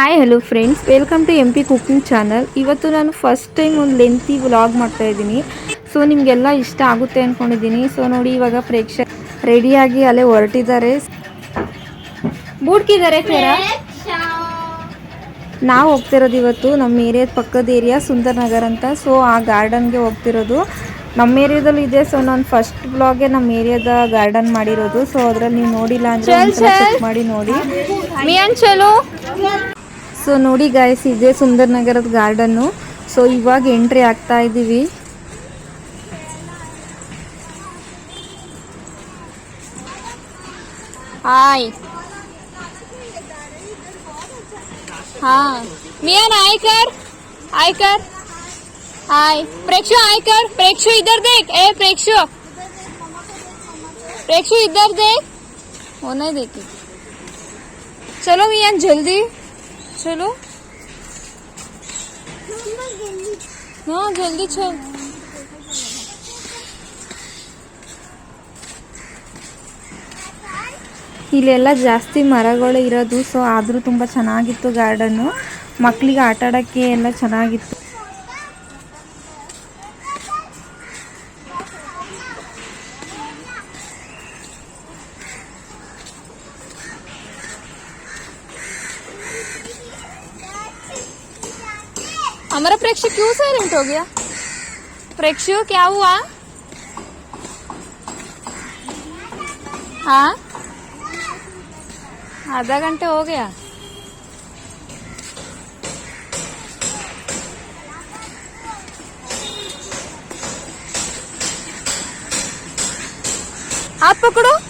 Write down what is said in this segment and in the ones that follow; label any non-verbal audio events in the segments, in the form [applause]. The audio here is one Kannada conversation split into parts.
Hi hello friends welcome to M P cooking channel ಇವತ್ತು ನಾನು ಫಸ್ಟ್ ಟೈಮ್ ಒಂದು ಲೆಂತಿ ವ್ಲಾಗ್ ಮಾಡ್ತಾ ಇದ್ದೀನಿ ಸೊ ನಿಮಗೆಲ್ಲ ಇಷ್ಟ ಆಗುತ್ತೆ ಅಂದ್ಕೊಂಡಿದ್ದೀನಿ ಸೊ ನೋಡಿ ಇವಾಗ ಪ್ರೇಕ್ಷಕ ರೆಡಿಯಾಗಿ ಅಲ್ಲೇ ಹೊರಟಿದ್ದಾರೆ ಬೂಡ್ಕಿದ್ದಾರೆ ನಾವು ಹೋಗ್ತಿರೋದು ಇವತ್ತು ನಮ್ಮ ಏರಿಯಾದ ಪಕ್ಕದ ಏರಿಯಾ ಸುಂದರ್ ನಗರ್ ಅಂತ ಸೊ ಆ ಗಾರ್ಡನ್ಗೆ ಹೋಗ್ತಿರೋದು ನಮ್ಮ ಏರಿಯಾದಲ್ಲಿ ಇದೆ ಸೊ ನಾನು ಫಸ್ಟ್ ಬ್ಲಾಗೆ ನಮ್ಮ ಏರಿಯಾದ ಗಾರ್ಡನ್ ಮಾಡಿರೋದು ಸೊ ಅದ್ರಲ್ಲಿ ನೀವು ನೋಡಿಲ್ಲ ಅಂದ್ರೆ ಚೆಕ್ ಮಾಡಿ ನೋಡಿ ಚಲೋ ಸೊ ನೋಡಿ ಗಾಯ್ಸ್ ಇದೆ ಸುಂದರ್ ನಗರದ ಗಾರ್ಡನ್ನು ಸೊ ಇವಾಗ ಎಂಟ್ರಿ ಆಗ್ತಾ ಇದ್ದೀವಿ हाय हाँ मियान आय कर आय कर हाय प्रेक्षु आय कर प्रेक्षु इधर देख ए प्रेक्षु प्रेक्षु इधर देख वो नहीं देखी चलो मियान जल्दी चलो हाँ जल्दी चल ಇಲ್ಲೆಲ್ಲ ಜಾಸ್ತಿ ಮರಗಳು ಇರೋದು ಸೊ ಆದರೂ ತುಂಬ ಚೆನ್ನಾಗಿತ್ತು ಗಾರ್ಡನ್ನು ಮಕ್ಕಳಿಗೆ ಆಟ ಆಡೋಕ್ಕೆ ಎಲ್ಲ ಚೆನ್ನಾಗಿತ್ತು हमारा प्रेक्षु क्यों साइलेंट हो गया? प्रेक्षु क्या हुआ? हाँ? आधा घंटे हो गया। आप पकड़ो।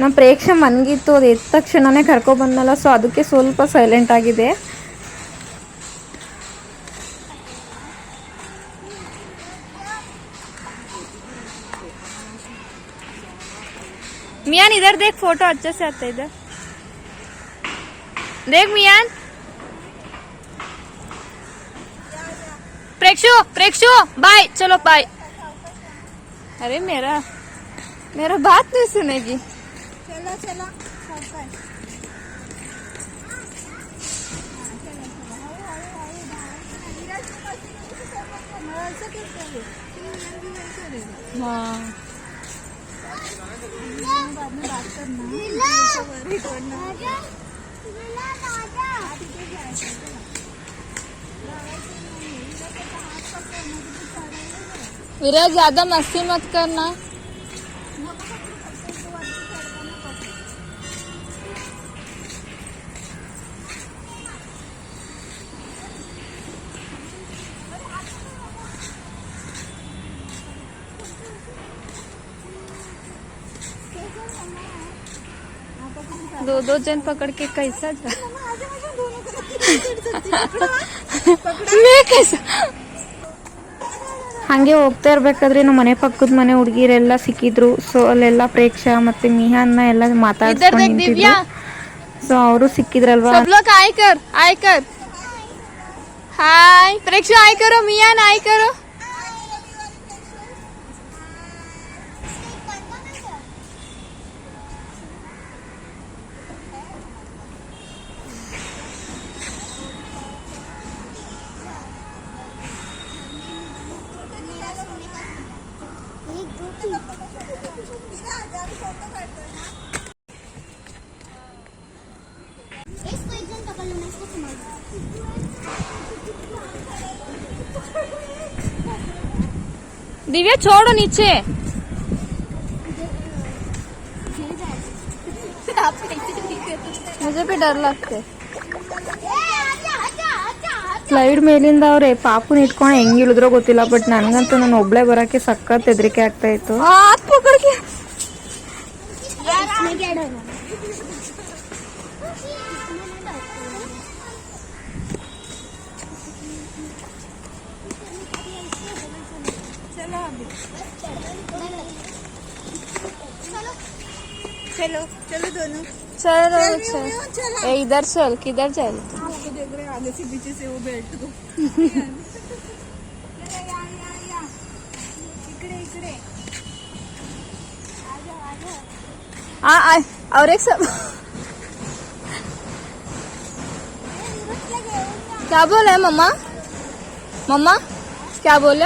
ನಮ್ಮ ಪ್ರೇಕ್ಷೆ ಮನ್ಗಿತ್ತು ಅದು ಎದ್ದ ತಕ್ಷಣನೇ ಕರ್ಕೊಬಂದ್ನಲ್ಲ ಸೊ ಅದಕ್ಕೆ ಸ್ವಲ್ಪ ಸೈಲೆಂಟ್ ಆಗಿದೆ मियान इधर देख फोटो अच्छे से आता है इधर देख मियान प्रेक्षु प्रेक्षु बाय चलो बाय अरे मेरा मेरा बात नहीं सुनेगी। चलो चलो हाँ।, हाँ। विराज ज़्यादा मस्ती मत करना। दो दो जन पकड़ के कैसा जा [laughs] मैं कैसा ಹಾಗೆ ಹೋಗ್ತಾ ಇರ್ಬೇಕಾದ್ರೆ ನಮ್ಮ ಮನೆ ಪಕ್ಕದ ಮನೆ ಹುಡುಗಿರೆಲ್ಲ ಸಿಕ್ಕಿದ್ರು. ಸೊ ಅಲ್ಲೆಲ್ಲ ಪ್ರೇಕ್ಷಾ ಮತ್ತೆ ಮಿಹಾನ್ನ ಎಲ್ಲ ಮಾತಾಡ್ಸ್ಕೊಂಡಿದ್ರು ಸೊ ಅವರು ಸಿಕ್ಕಿದ್ರಲ್ವಾ? ಆಯ್ಕರ್ ಆಯ್ಕರ್ ಹಾಯ್ ಪ್ರೇಕ್ಷಾ ಆಯ್ಕರು ಮಿಯಾನ್ ಆಯ್ಕರು दिव्या छोड़ो नीचे मुझे भी डर लगते ಸ್ಲೈಡ್ ಮೇಲಿಂದ ಅವ್ರೆ ಪಾಪುನ ಇಟ್ಕೊಂಡು ಹೆಂಗ್ ಇಳಿದ್ರೋ ಗೊತ್ತಿಲ್ಲ ಬಟ್ ನನ್ಗಂತೂ ನಾನು ಒಬ್ಳೆ ಬರಕ್ಕೆ ಸಖತ್ ಹೆದರಿಕೆ ಆಗ್ತಾ ಇತ್ತು चलो चल इधर चल किधर चल? देख रहे आगे से पीछे से वो बेल्ट को इकडे इकडे। आ, आ और एक सब। क्या बोला है मम्मा? मम्मा क्या बोले?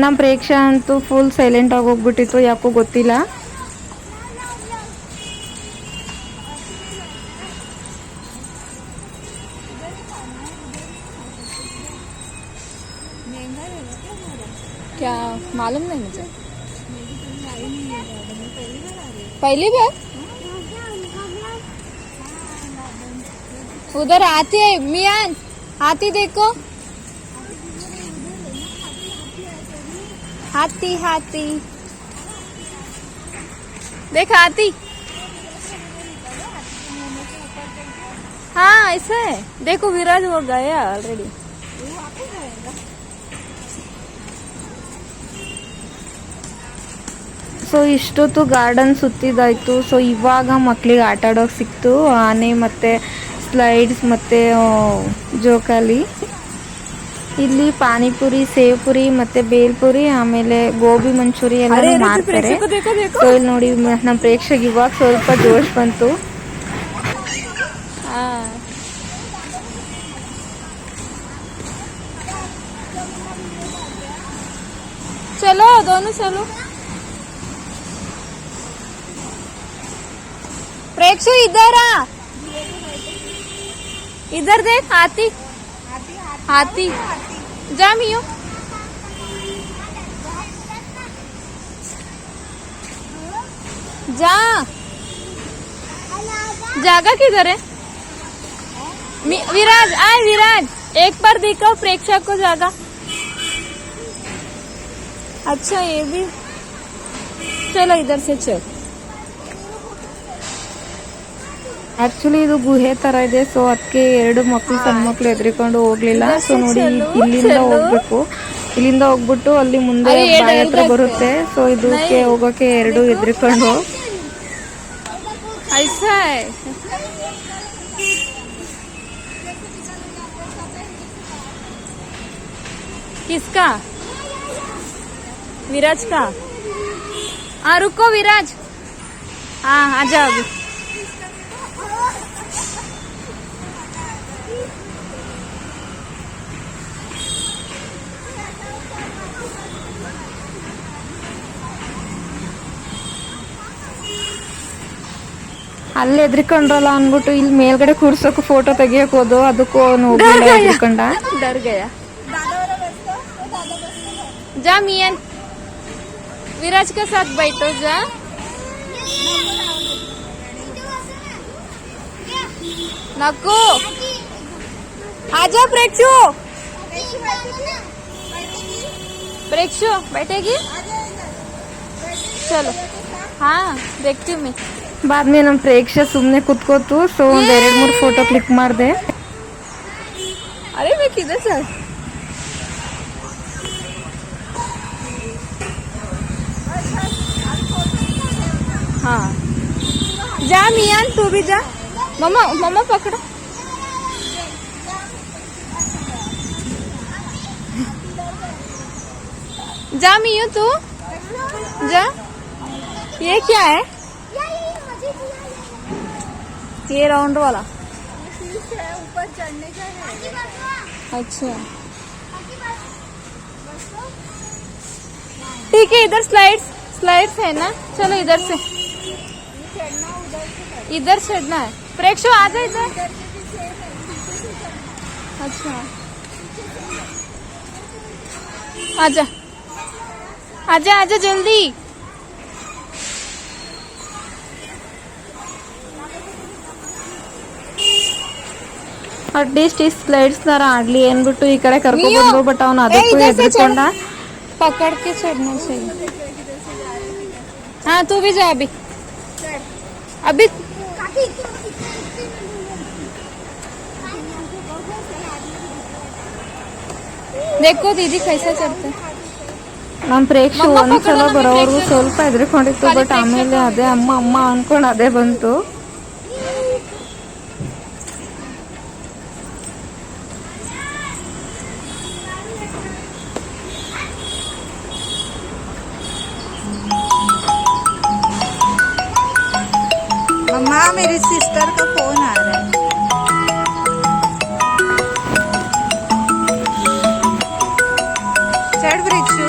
ನಮ್ಮ ಪ್ರೇಕ್ಷಾ ಅಂತೂ ಫುಲ್ ಸೈಲೆಂಟ್ ಆಗಿ ಹೋಗ್ಬಿಟ್ಟಿತ್ತು ಯಾಕೋ ಗೊತ್ತಿಲ್ಲ क्या मालूम नहीं मुझे पहली बार उधर आती है मियान हाथी देखो हाथी हाथी देख हाथी हाँ ऐसा है देखो विराज हो गया ऑलरेडी ಸೊ ಇಷ್ಟೊತ್ತು ಗಾರ್ಡನ್ ಸುತ್ತಿದಾಯ್ತು ಸೊ ಇವಾಗ ಮಕ್ಳಿಗೆ ಆಟ ಆಡೋಕೆ ಸಿಕ್ತು ಆನೆ ಮತ್ತೆ ಸ್ಲೈಡ್ಸ್ ಮತ್ತೆ ಆ, ಜೋಕಾಲಿ ಇಲ್ಲಿ ಪಾನಿಪುರಿ ಸೇವ್ ಪುರಿ ಮತ್ತೆ ಬೇಲ್ಪುರಿ ಆಮೇಲೆ ಗೋಬಿ ಮಂಚೂರಿ ಎಲ್ಲ ಮಾಡ್ತಾರೆ. ನೋಡಿ ನಮ್ಮ ಪ್ರೇಕ್ಷಕ ಇವಾಗ ಸ್ವಲ್ಪ ಜೋಶ್ ಬಂತು. ಚಲೋ ಅದೊಂದು ಚಲೋ. ಪ್ರೇಕ್ಷಕ ಇದ್ದಾರಾ? ಇದರ್ದೇ ಕಾತಿ हाथी। जा मियो। जा। जागा किधर है? विराज, आए विराज। एक बार दिखाओ प्रेक्षक को जागा। अच्छा ये भी। चलो इधर से चल। ಆಕ್ಚುಲಿ ಇದು ಗುಹೆ ತರ ಇದೆ ಸೊ ಅದಕ್ಕೆ ಎರಡು ಮಕ್ಳು ಸಣ್ಣ ಮಕ್ಳು ಎದ್ರಿಕೊಂಡು ಹೋಗ್ಲಿಲ್ಲ ಸೊ ನೋಡಿ ಚಲೋ, ಇಲ್ಲಿಂದ ಚಲೋ. ಹೋಗ್ಬೇಕು ಇಲ್ಲಿಂದ ಹೋಗ್ಬಿಟ್ಟು ಅಲ್ಲಿ ಮುಂದೆ ಅರೆ, ಏ ಬಾಯಿ ಹತ್ರ ಡರ್ ಬರುತ್ತೆ ಸೊ ಇದಕ್ಕೆ ಹೋಗೋಕೆ ಎರಡು ಎದ್ರಿಕೊಂಡು ऐसा है किसका विराज का हाँ रुको विराज हाँ आ जाओ अभी ಅಲ್ಲಿ ಎದ್ರಿಕೊಂಡ್ರಲ್ಲ ಅನ್ಬಿಟ್ಟು ಇಲ್ಲಿ ಮೇಲ್ಗಡೆ ಕೂರ್ಸೋಕು ಫೋಟೋ ತೆಗಿಯಕ್ ಹೋದು ಅದಕ್ಕೂ ಎದ್ರಿಕೊಂಡ? ಜಾ ಮಿಯನ್. ವಿರಾಜ್ ಕ ಸಾಥ್ ಜಾ. नको आजा प्रेक्षू. प्रेक्षू बैठेगी? चलो. हाँ देखती हूँ मैं. बाद में हम प्रेक्षा सुमने खुद को तू सो डायरेक्ट मुझे फोटो क्लिक मार दे। अरे मैं किधर सर हाँ? जा मियान तू भी जा। मम्मा मम्मा पकड़ो। जा मियो तू। जा। ये क्या है? ये राउंड वाला। ऊपर चढ़ने का है अच्छा। ठीक है, इधर स्लाइड्स स्लाइड्स है ना? चलो इधर से। इधर चढ़ना है। प्रेक्षु आ जा इधर अच्छा आजा आजा आजा जल्दी ಅಟ್ಲೀಸ್ಟ್ ಈ ಸ್ಲೈಡ್ಸ್ ತರ ಆಡ್ಲಿ ಏನ್ಬಿಟ್ಟು ಈ ಕಡೆ ಕರ್ಕೊ ಮಿಯೋ! ಬಂದ್ರು ಬಟ್ ಅವ್ನ ಏ, ಅದಕ್ಕೂ इधर से ಎದ್ಕೊಂಡ पकड़ के चढ़ना चाहिए हाँ तू भी जा अभी अभी देखो दीदी कैसा चढ़ता है ನಮ್ ಪ್ರೇಕ್ಷು ಮಮ್ಮ ಒಂದ್ಸಲ ಪಕ್ಕದ ಮನೆ ಬರೋವರೆಗೂ ಪ್ರೇಕ್ಷು. ಸ್ವಲ್ಪ ಹೆದರ್ಕೊಂಡಿತ್ತು ಖಾಲಿ ಬಟ್ ಪ್ರೇಕ್ಷಕ. ಆಮೇಲೆ ಅದೇ ಅಮ್ಮ ಅಮ್ಮ ಅನ್ಕೊಂಡ್ ಅದೇ ಬಂತು मम्मा मेरी सिस्टर का फोन आ रहा है चढ़ वृक्षु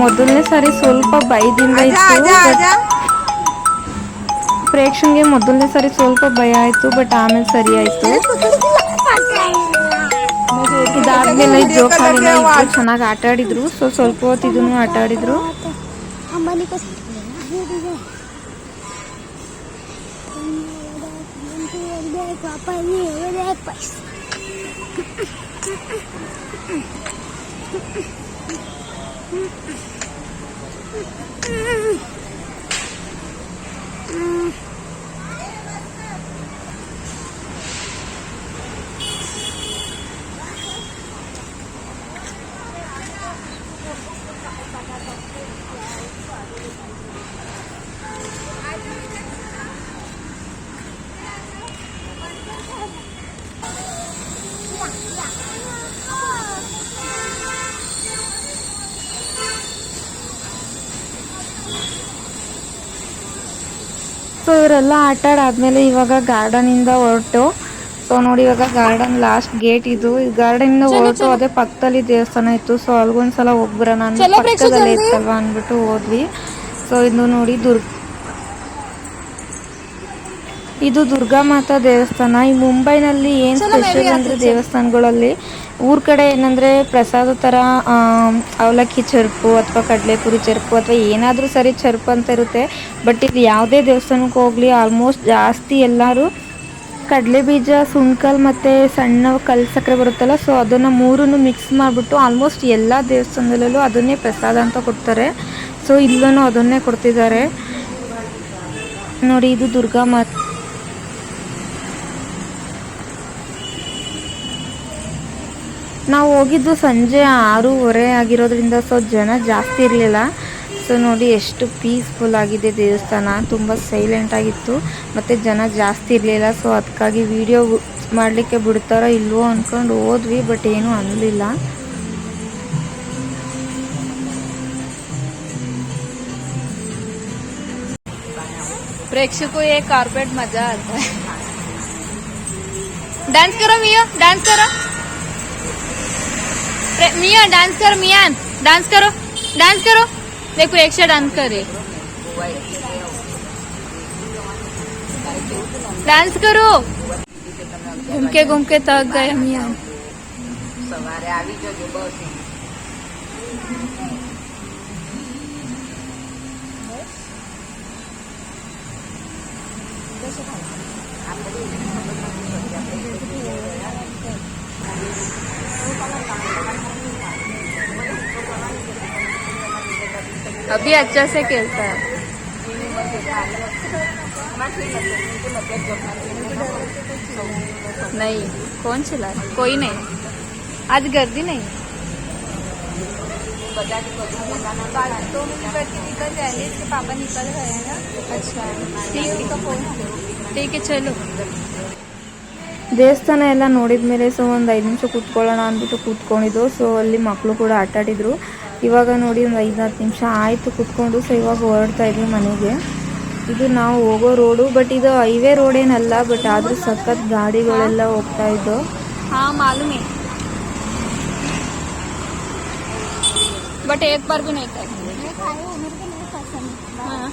ಮೊದಲನೇ ಸಾರಿ ಸ್ವಲ್ಪ ಭಯದಿಂದ आजा ಇತ್ತು आजा but आजा ಪ್ರೇಕ್ಷನ್ಗೆ ಮೊದಲನೇ ಸಾರಿ ಸ್ವಲ್ಪ ಭಯ ಆಯ್ತು ಬಟ್ ಆಮೇಲೆ ಸರಿ ಆಯ್ತು ಇದಾದ್ಮೇಲೆ ಜೋಕಾಲಿನ ಇಬ್ರು ಚೆನ್ನಾಗಿ ಆಟ ಆಡಿದ್ರು ಸೊ ಸ್ವಲ್ಪ ಹೊತ್ತು ಇದನ್ನು ಆಟ ಆಡಿದ್ರು Papa, nie, nie, pues. Mm-hmm. [laughs] So ಇವರೆಲ್ಲ ಆಟ ಆಡಾದ್ಮೇಲೆ ಇವಾಗ ಗಾರ್ಡನ್ ಇಂದ ಹೊರಟು. ಸೊ ನೋಡಿ ಇವಾಗ ಗಾರ್ಡನ್ ಲಾಸ್ಟ್ ಗೇಟ್ ಇದು. ಗಾರ್ಡನ್ ಇಂದ ಹೊರಟು ಅದೇ ಪಕ್ಕದಲ್ಲಿ ದೇವಸ್ಥಾನ ಇತ್ತು. ಸೊ ಅಲ್ಗೊಂದ್ಸಲ ಒಬ್ಬರ ನಾನು ಪಕ್ಕದಲ್ಲಿ. ಇತ್ತಲ್ವಾ ಅಂದ್ಬಿಟ್ಟು ಹೋದ್ವಿ. ಸೊ ಇದು ನೋಡಿ ದುರ್ಗ ಇದು ದುರ್ಗಾ ಮಾತಾ ದೇವಸ್ಥಾನ. ಈ ಮುಂಬೈನಲ್ಲಿ ಏನ್ ಸ್ಪೆಷಲ್ ಅಂದ್ರೆ ದೇವಸ್ಥಾನಗಳಲ್ಲಿ? ಊರ್ ಕಡೆ ಏನಂದ್ರೆ ಪ್ರಸಾದ ಆಮ್, ಅವಲಕ್ಕಿ ಚರ್ಪು ಅಥವಾ ಕಡಲೆಪುರಿ ಚರ್ಪು ಅಥವಾ ಏನಾದ್ರೂ ಸರಿ ಚರ್ಪು ಅಂತ ಇರುತ್ತೆ. ಬಟ್ ಇದು ಯಾವುದೇ ದೇವಸ್ಥಾನಕ್ಕೆ ಹೋಗ್ಲಿ ಆಲ್ಮೋಸ್ಟ್ ಜಾಸ್ತಿ ಎಲ್ಲರೂ ಕಡಲೆ ಬೀಜ ಸುಣ್ಕಲ್ ಮತ್ತೆ ಸಣ್ಣ ಕಲ್ ಸಕ್ಕರೆ ಬರುತ್ತಲ್ಲ ಸೊ ಅದನ್ನ ಮೂರನ್ನು ಮಿಕ್ಸ್ ಮಾಡಿಬಿಟ್ಟು ಆಲ್ಮೋಸ್ಟ್ ಎಲ್ಲ ದೇವಸ್ಥಾನದಲ್ಲೂ ಅದನ್ನೇ ಪ್ರಸಾದ ಅಂತ ಕೊಡ್ತಾರೆ. ಸೊ ಇಲ್ಲೂ ಅದನ್ನೇ ಕೊಡ್ತಿದ್ದಾರೆ. ನೋಡಿ ಇದು ದುರ್ಗಾ ಮಾತ್ ನಾವು ಹೋಗಿದ್ದು ಸಂಜೆ ಆರೂವರೆ ಆಗಿರೋದ್ರಿಂದ ಸೊ ಜನ ಜಾಸ್ತಿ ಇರಲಿಲ್ಲ ಸೊ ನೋಡಿ ಎಷ್ಟು ಪೀಸ್ಫುಲ್ ಆಗಿದೆ ದೇವಸ್ಥಾನ ತುಂಬ ಸೈಲೆಂಟ್ ಆಗಿತ್ತು ಮತ್ತು ಜನ ಜಾಸ್ತಿ ಇರಲಿಲ್ಲ ಸೊ ಅದಕ್ಕಾಗಿ ವಿಡಿಯೋ ಮಾಡಲಿಕ್ಕೆ ಬಿಡ್ತಾರೋ ಇಲ್ವೋ ಅಂದ್ಕೊಂಡು ಹೋದ್ವಿ ಬಟ್ ಏನೂ ಅನ್ನಲಿಲ್ಲ प्रेक्षक को ये कारपेट मजा आता है डांस करो मिया डांस करो प्रे- मिया डांस करो मियान डांस करो डांस करो। देखो एक प्रेक्षा डांस करे। डांस करो। घूम के घूम के थक गए मियान अभी अच्छा से खेलता है नहीं कौन चला रहा है? कोई नहीं आज गर्दी नहीं पापा निकल गए हैं ना अच्छा ठीक है ठीक है चलो ದೇವಸ್ಥಾನ ಎಲ್ಲ ನೋಡಿದ್ಮೇಲೆ ಸೊ ಒಂದು ಐದು ನಿಮಿಷ ಕೂತ್ಕೊಳ್ಳೋಣ ಅಂದ್ಬಿಟ್ಟು ಕೂತ್ಕೊಂಡಿದ್ದು ಸೊ ಅಲ್ಲಿ ಮಕ್ಕಳು ಕೂಡ ಆಟ ಆಡಿದ್ರು ಇವಾಗ ನೋಡಿ ಒಂದು ಐದು ಹತ್ತು ನಿಮಿಷ ಆಯಿತು ಕೂತ್ಕೊಂಡು ಸೊ ಇವಾಗ ಹೊರಡ್ತಾ ಇದ್ವಿ ಮನೆಗೆ ಇದು ನಾವು ಹೋಗೋ ರೋಡು ಬಟ್ ಇದು ಹೈವೇ ರೋಡ್ ಏನಲ್ಲ ಬಟ್ ಆದರೂ ಸಖತ್ ಗಾಡಿಗಳೆಲ್ಲ ಹೋಗ್ತಾ ಇದ್ದು हाँ मालूम है बट एक बार भी नहीं खाई हाँ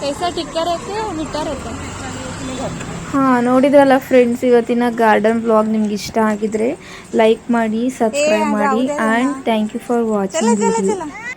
कैसा टिक्का रहते हैं मीठा रहता है ಹಾ ನೋಡಿದ್ರಲ್ಲ ಫ್ರೆಂಡ್ಸ್ ಇವತ್ತಿನ ಗಾರ್ಡನ್ ಬ್ಲಾಗ್ ನಿಮ್ಗೆ ಇಷ್ಟ ಆಗಿದ್ರೆ ಲೈಕ್ ಮಾಡಿ ಸಬ್ಸ್ಕ್ರೈಬ್ ಮಾಡಿ and thank you for watching